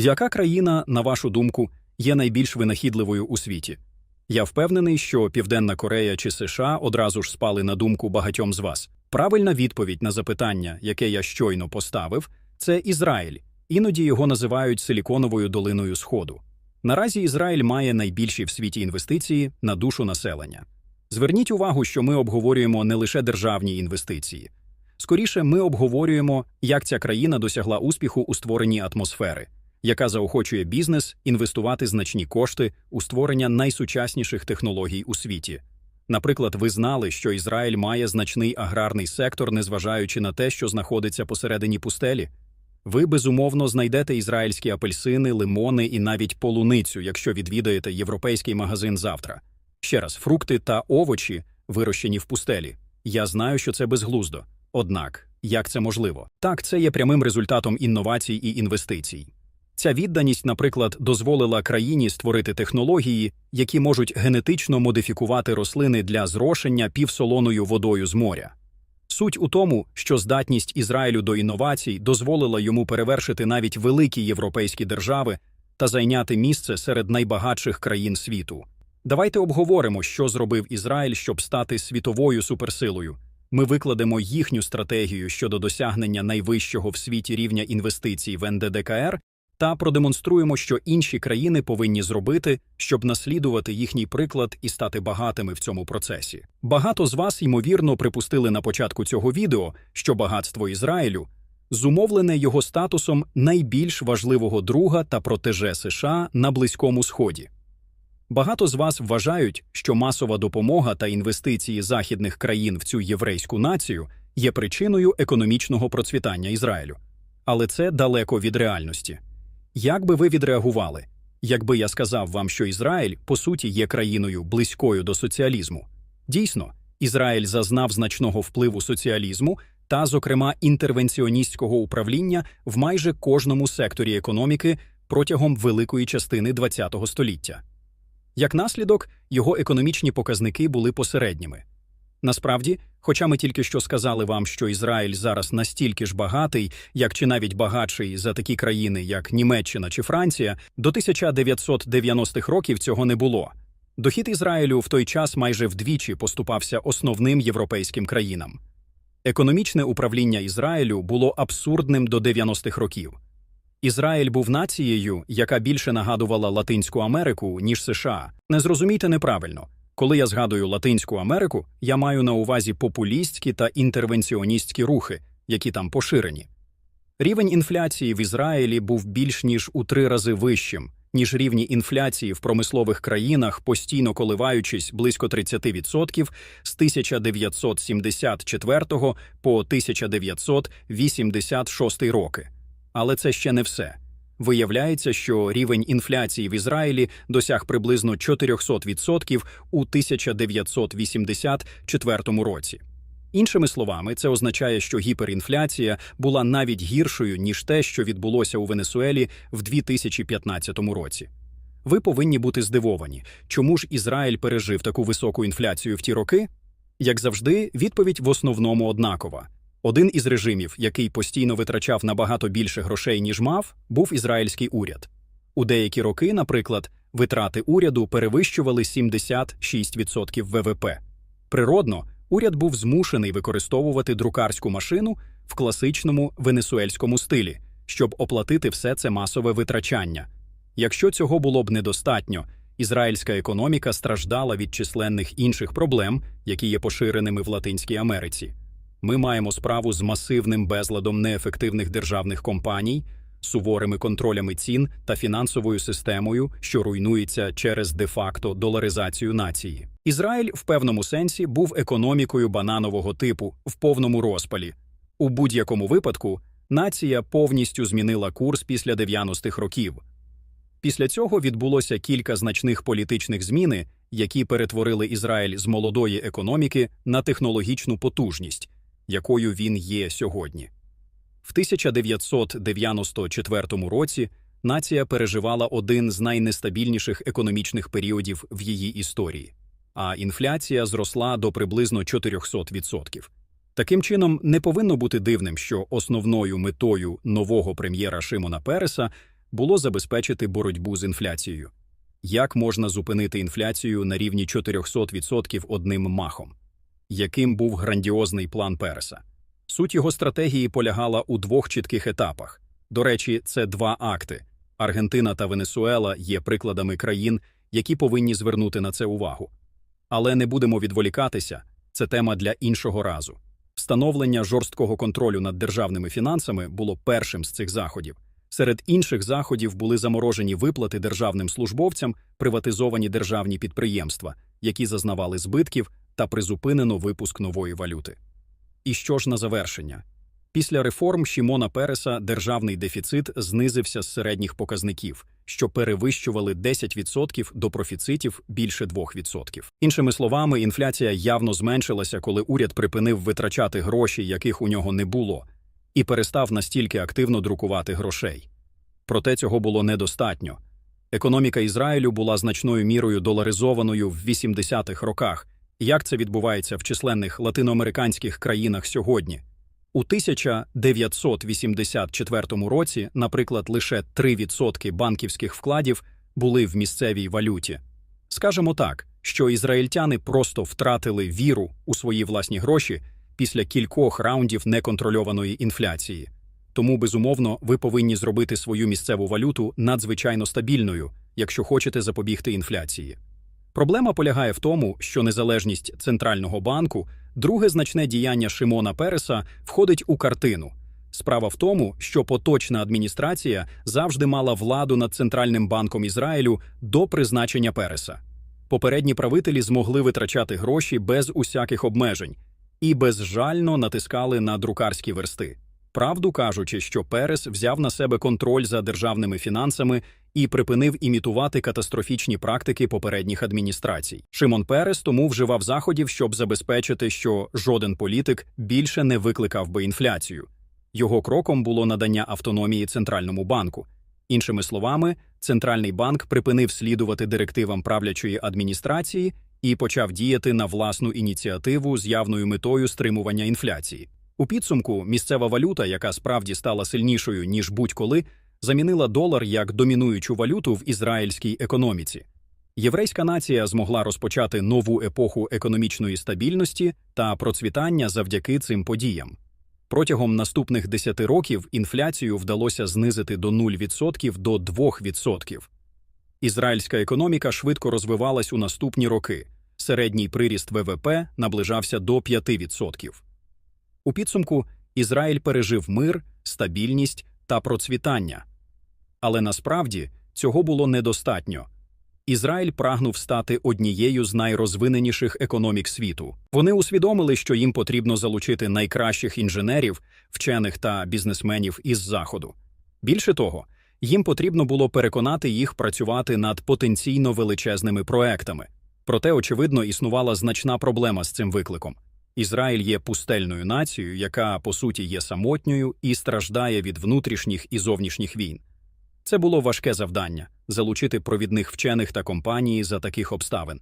Яка країна, на вашу думку, є найбільш винахідливою у світі? Я впевнений, що Південна Корея чи США одразу ж спали на думку багатьом з вас. Правильна відповідь на запитання, яке я щойно поставив, це Ізраїль. Іноді його називають силіконовою долиною Сходу. Наразі Ізраїль має найбільші в світі інвестиції на душу населення. Зверніть увагу, що ми обговорюємо не лише державні інвестиції. Скоріше, ми обговорюємо, як ця країна досягла успіху у створенні атмосфери, яка заохочує бізнес інвестувати значні кошти у створення найсучасніших технологій у світі. Наприклад, ви знали, що Ізраїль має значний аграрний сектор, незважаючи на те, що знаходиться посередині пустелі. Ви безумовно знайдете ізраїльські апельсини, лимони і навіть полуницю, якщо відвідаєте європейський магазин завтра. Ще раз, фрукти та овочі, вирощені в пустелі. Я знаю, що це безглуздо. Однак, як це можливо? Так, це є прямим результатом інновацій і інвестицій. Ця відданість, наприклад, дозволила країні створити технології, які можуть генетично модифікувати рослини для зрошення півсолоною водою з моря. Суть у тому, що здатність Ізраїлю до інновацій дозволила йому перевершити навіть великі європейські держави та зайняти місце серед найбагатших країн світу. Давайте обговоримо, що зробив Ізраїль, щоб стати світовою суперсилою. Ми викладемо їхню стратегію щодо досягнення найвищого в світі рівня інвестицій в НДДКР та продемонструємо, що інші країни повинні зробити, щоб наслідувати їхній приклад і стати багатими в цьому процесі. Багато з вас, ймовірно, припустили на початку цього відео, що багатство Ізраїлю зумовлене його статусом найбільш важливого друга та протеже США на Близькому Сході. Багато з вас вважають, що масова допомога та інвестиції західних країн в цю єврейську націю є причиною економічного процвітання Ізраїлю. Але це далеко від реальності. Як би ви відреагували, якби я сказав вам, що Ізраїль, по суті, є країною близькою до соціалізму? Дійсно, Ізраїль зазнав значного впливу соціалізму та, зокрема, інтервенціоністського управління в майже кожному секторі економіки протягом великої частини ХХ століття. Як наслідок, його економічні показники були посередніми. Насправді, хоча ми тільки що сказали вам, що Ізраїль зараз настільки ж багатий, як чи навіть багатший за такі країни, як Німеччина чи Франція, до 1990-х років цього не було. Дохід Ізраїлю в той час майже вдвічі поступався основним європейським країнам. Економічне управління Ізраїлю було абсурдним до 90-х років. Ізраїль був нацією, яка більше нагадувала Латинську Америку, ніж США. Не зрозумійте неправильно. Коли я згадую Латинську Америку, я маю на увазі популістські та інтервенціоністські рухи, які там поширені. Рівень інфляції в Ізраїлі був більш ніж у три рази вищим, ніж рівні інфляції в промислових країнах, постійно коливаючись близько 30% з 1974 по 1986 роки. Але це ще не все. Виявляється, що рівень інфляції в Ізраїлі досяг приблизно 400% у 1984 році. Іншими словами, це означає, що гіперінфляція була навіть гіршою, ніж те, що відбулося у Венесуелі в 2015 році. Ви повинні бути здивовані, чому ж Ізраїль пережив таку високу інфляцію в ті роки? Як завжди, відповідь в основному однакова. Один із режимів, який постійно витрачав набагато більше грошей, ніж мав, був ізраїльський уряд. У деякі роки, наприклад, витрати уряду перевищували 76% ВВП. Природно, уряд був змушений використовувати друкарську машину в класичному венесуельському стилі, щоб оплатити все це масове витрачання. Якщо цього було б недостатньо, ізраїльська економіка страждала від численних інших проблем, які є поширеними в Латинській Америці. Ми маємо справу з масивним безладом неефективних державних компаній, суворими контролями цін та фінансовою системою, що руйнується через де-факто доларизацію нації. Ізраїль в певному сенсі був економікою бананового типу в повному розпалі. У будь-якому випадку нація повністю змінила курс після 90-х років. Після цього відбулося кілька значних політичних зміни, які перетворили Ізраїль з молодої економіки на технологічну потужність якою він є сьогодні. В 1994 році нація переживала один з найнестабільніших економічних періодів в її історії, а інфляція зросла до приблизно 400%. Таким чином, не повинно бути дивним, що основною метою нового прем'єра Шимона Переса було забезпечити боротьбу з інфляцією. Як можна зупинити інфляцію на рівні 400% одним махом? Яким був грандіозний план Переса? Суть його стратегії полягала у двох чітких етапах. До речі, це два акти. Аргентина та Венесуела є прикладами країн, які повинні звернути на це увагу. Але не будемо відволікатися, це тема для іншого разу. Встановлення жорсткого контролю над державними фінансами було першим з цих заходів. Серед інших заходів були заморожені виплати державним службовцям, приватизовані державні підприємства, які зазнавали збитків, та призупинено випуск нової валюти. І що ж на завершення? Після реформ Шімона Переса державний дефіцит знизився з середніх показників, що перевищували 10% до профіцитів більше 2%. Іншими словами, інфляція явно зменшилася, коли уряд припинив витрачати гроші, яких у нього не було, і перестав настільки активно друкувати грошей. Проте цього було недостатньо. Економіка Ізраїлю була значною мірою доларизованою в 80-х роках. Як це відбувається в численних латиноамериканських країнах сьогодні? У 1984 році, наприклад, лише 3% банківських вкладів були в місцевій валюті. Скажемо так, що ізраїльтяни просто втратили віру у свої власні гроші після кількох раундів неконтрольованої інфляції. Тому, безумовно, ви повинні зробити свою місцеву валюту надзвичайно стабільною, якщо хочете запобігти інфляції. Проблема полягає в тому, що незалежність центрального банку, друге значне діяння Шимона Переса, входить у картину. Справа в тому, що поточна адміністрація завжди мала владу над центральним банком Ізраїлю до призначення Переса. Попередні правителі змогли витрачати гроші без усяких обмежень і безжально натискали на друкарські версти. Правду кажучи, що Перес взяв на себе контроль за державними фінансами і припинив імітувати катастрофічні практики попередніх адміністрацій. Шимон Перес тому вживав заходів, щоб забезпечити, що жоден політик більше не викликав би інфляцію. Його кроком було надання автономії центральному банку. Іншими словами, центральний банк припинив слідувати директивам правлячої адміністрації і почав діяти на власну ініціативу з явною метою стримування інфляції. У підсумку місцева валюта, яка справді стала сильнішою ніж будь-коли, замінила долар як домінуючу валюту в ізраїльській економіці. Єврейська нація змогла розпочати нову епоху економічної стабільності та процвітання завдяки цим подіям. Протягом наступних 10 років інфляцію вдалося знизити до 0% до 2%. Ізраїльська економіка швидко розвивалась у наступні роки. Середній приріст ВВП наближався до 5%. У підсумку Ізраїль пережив мир, стабільність та процвітання. Але насправді цього було недостатньо. Ізраїль прагнув стати однією з найрозвиненіших економік світу. Вони усвідомили, що їм потрібно залучити найкращих інженерів, вчених та бізнесменів із заходу. Більше того, їм потрібно було переконати їх працювати над потенційно величезними проектами. Проте, очевидно, існувала значна проблема з цим викликом. Ізраїль є пустельною нацією, яка по суті є самотньою і страждає від внутрішніх і зовнішніх війн. Це було важке завдання залучити провідних вчених та компанії за таких обставин.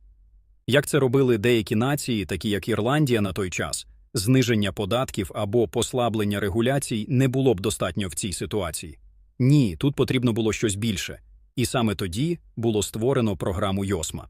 Як це робили деякі нації, такі як Ірландія на той час, зниження податків або послаблення регуляцій не було б достатньо в цій ситуації. Ні, тут потрібно було щось більше, і саме тоді було створено програму Йосма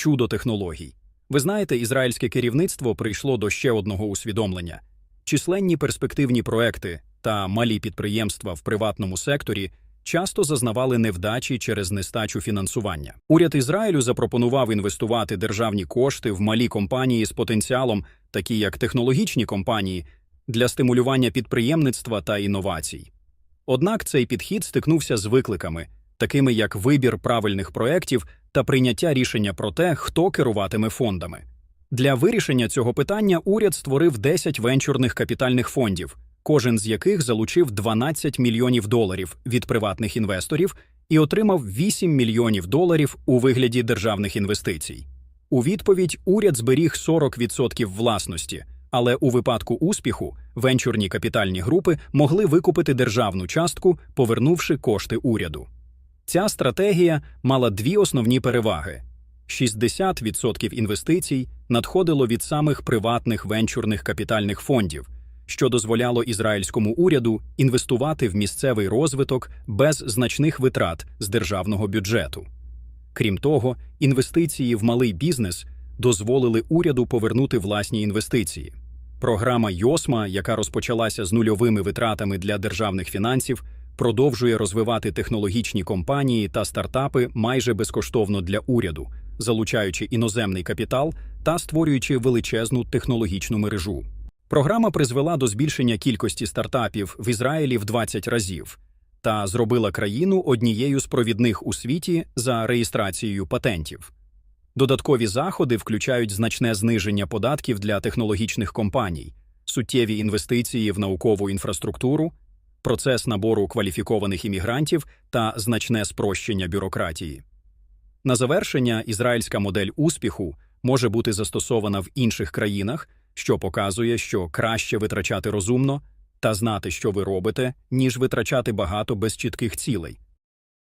чудо технологій. Ви знаєте, ізраїльське керівництво прийшло до ще одного усвідомлення: численні перспективні проекти та малі підприємства в приватному секторі часто зазнавали невдачі через нестачу фінансування. Уряд Ізраїлю запропонував інвестувати державні кошти в малі компанії з потенціалом, такі як технологічні компанії, для стимулювання підприємництва та інновацій. Однак цей підхід стикнувся з викликами, такими як вибір правильних проєктів та прийняття рішення про те, хто керуватиме фондами. Для вирішення цього питання уряд створив 10 венчурних капітальних фондів, кожен з яких залучив 12 мільйонів доларів від приватних інвесторів і отримав 8 мільйонів доларів у вигляді державних інвестицій. У відповідь уряд зберіг 40% власності, але у випадку успіху венчурні капітальні групи могли викупити державну частку, повернувши кошти уряду. Ця стратегія мала дві основні переваги: 60% інвестицій надходило від самих приватних венчурних капітальних фондів, що дозволяло ізраїльському уряду інвестувати в місцевий розвиток без значних витрат з державного бюджету. Крім того, інвестиції в малий бізнес дозволили уряду повернути власні інвестиції. Програма ЙОСМА, яка розпочалася з нульовими витратами для державних фінансів, продовжує розвивати технологічні компанії та стартапи майже безкоштовно для уряду, залучаючи іноземний капітал та створюючи величезну технологічну мережу. Програма призвела до збільшення кількості стартапів в Ізраїлі в 20 разів та зробила країну однією з провідних у світі за реєстрацією патентів. Додаткові заходи включають значне зниження податків для технологічних компаній, суттєві інвестиції в наукову інфраструктуру, процес набору кваліфікованих іммігрантів та значне спрощення бюрократії. На завершення, ізраїльська модель успіху може бути застосована в інших країнах, що показує, що краще витрачати розумно та знати, що ви робите, ніж витрачати багато без чітких цілей.